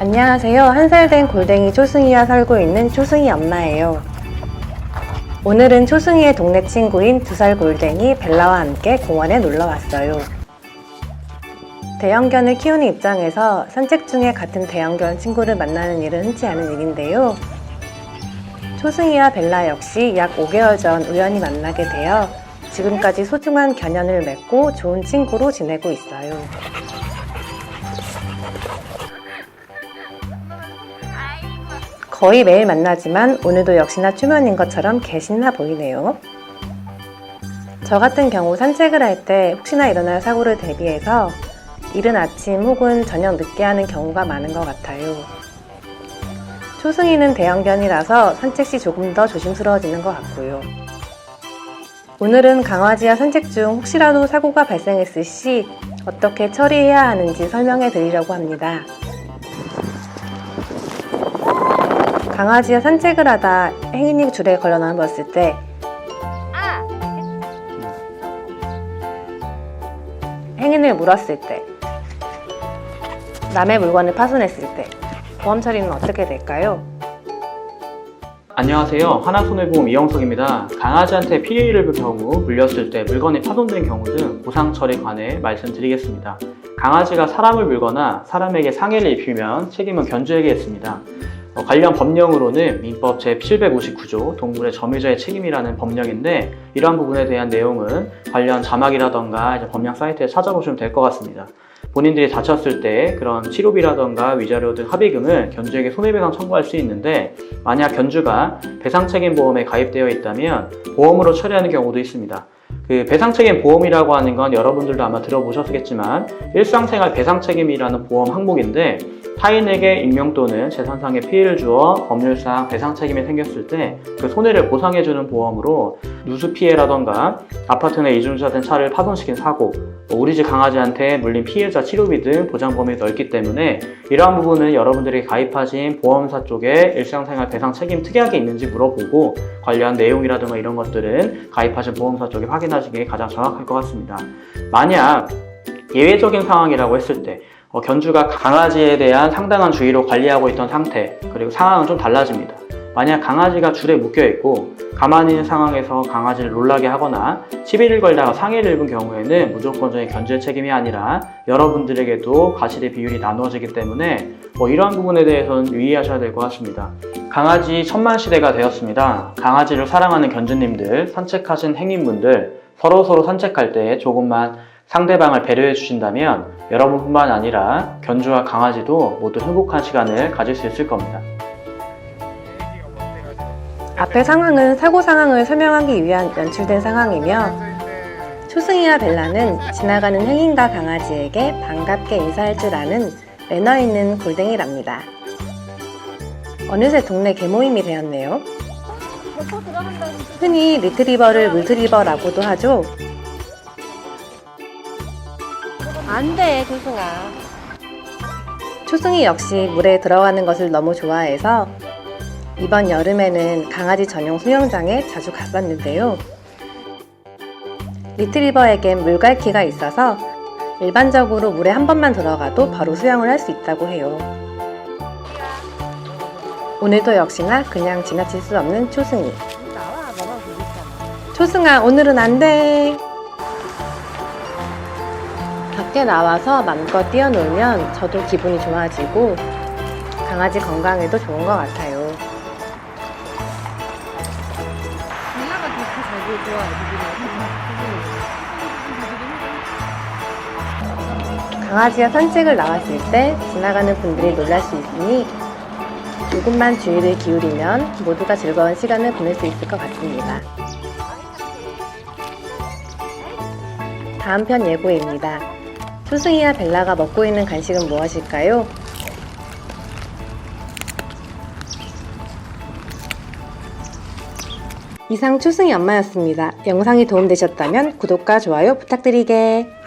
안녕하세요. 한 살 된 골댕이 초승이와 살고 있는 초승이 엄마예요. 오늘은 초승이의 동네 친구인 두 살 골댕이 벨라와 함께 공원에 놀러 왔어요. 대형견을 키우는 입장에서 산책 중에 같은 대형견 친구를 만나는 일은 흔치 않은 일인데요. 초승이와 벨라 역시 약 5개월 전 우연히 만나게 되어 지금까지 소중한 견연을 맺고 좋은 친구로 지내고 있어요. 거의 매일 만나지만 오늘도 역시나 초면인 것처럼 개신나 보이네요. 저 같은 경우 산책을 할 때 혹시나 일어날 사고를 대비해서 이른 아침 혹은 저녁 늦게 하는 경우가 많은 것 같아요. 초승이는 대형견이라서 산책 시 조금 더 조심스러워지는 것 같고요. 오늘은 강아지와 산책 중 혹시라도 사고가 발생했을 시 어떻게 처리해야 하는지 설명해 드리려고 합니다. 강아지와 산책을 하다 행인이 줄에 걸려 넘었을 때 행인을 물었을 때 남의 물건을 파손했을 때 보험 처리는 어떻게 될까요? 안녕하세요. 하나손해보험 이영석입니다. 강아지한테 피해를 볼 경우 물렸을 때 물건이 파손된 경우 등 보상 처리 관해 말씀드리겠습니다. 강아지가 사람을 물거나 사람에게 상해를 입히면 책임은 견주에게 있습니다. 어, 관련 법령으로는 민법 제759조 동물의 점유자의 책임이라는 법령인데 이러한 부분에 대한 내용은 관련 자막이라던가 법령 사이트에 찾아보시면 될 것 같습니다. 본인들이 다쳤을 때 그런 치료비라던가 위자료 등 합의금을 견주에게 손해배상 청구할 수 있는데 만약 견주가 배상책임보험에 가입되어 있다면 보험으로 처리하는 경우도 있습니다. 그 배상 책임 보험이라고 하는 건 여러분들도 아마 들어보셨겠지만 일상생활 배상 책임이라는 보험 항목인데 타인에게 인명 또는 재산상의 피해를 주어 법률상 배상 책임이 생겼을 때 그 손해를 보상해주는 보험으로 누수 피해라던가 아파트 내 이중주차된 차를 파손시킨 사고 뭐 우리 집 강아지한테 물린 피해자 치료비 등 보장 범위가 넓기 때문에 이러한 부분은 여러분들이 가입하신 보험사 쪽에 일상생활 배상 책임 특약이 있는지 물어보고 관련 내용이라든가 이런 것들은 가입하신 보험사 쪽에 확인 하시는 게 가장 정확할 것 같습니다. 만약 예외적인 상황이라고 했을 때 어, 견주가 강아지에 대한 상당한 주의로 관리하고 있던 상태 그리고 상황은 좀 달라집니다. 만약 강아지가 줄에 묶여 있고 가만히 있는 상황에서 강아지를 놀라게 하거나 시비를 걸다가 상해를 입은 경우에는 무조건적인 견주의 책임이 아니라 여러분들에게도 과실의 비율이 나누어지기 때문에 뭐 이러한 부분에 대해서는 유의하셔야 될 것 같습니다. 강아지 천만 시대가 되었습니다. 강아지를 사랑하는 견주님들, 산책하신 행인분들 서로 서로 산책할 때 조금만 상대방을 배려해 주신다면 여러분뿐만 아니라 견주와 강아지도 모두 행복한 시간을 가질 수 있을 겁니다. 앞의 상황은 사고 상황을 설명하기 위한 연출된 상황이며 초승이와 벨라는 지나가는 행인과 강아지에게 반갑게 인사할 줄 아는 매너 있는 골댕이랍니다. 어느새 동네 개모임이 되었네요. 흔히 리트리버를 물트리버라고도 하죠. 안 돼, 조승아. 초승이 역시 물에 들어가는 것을 너무 좋아해서 이번 여름에는 강아지 전용 수영장에 자주 갔었는데요. 리트리버에겐 물갈퀴가 있어서 일반적으로 물에 한 번만 들어가도 바로 수영을 할 수 있다고 해요. 오늘도 역시나 그냥 지나칠 수 없는 초승이. 초승아, 오늘은 안 돼. 밖에 나와서 마음껏 뛰어놀면 저도 기분이 좋아지고 강아지 건강에도 좋은 것 같아요. 벨라가 그렇게 자주 좋아해, 강아지와 산책을 나왔을 때 지나가는 분들이 놀랄 수 있으니 조금만 주의를 기울이면 모두가 즐거운 시간을 보낼 수 있을 것 같습니다. 다음 편 예고입니다. 초승이와 벨라가 먹고 있는 간식은 무엇일까요? 이상 초승이 엄마였습니다. 영상이 도움되셨다면 구독과 좋아요 부탁드리게.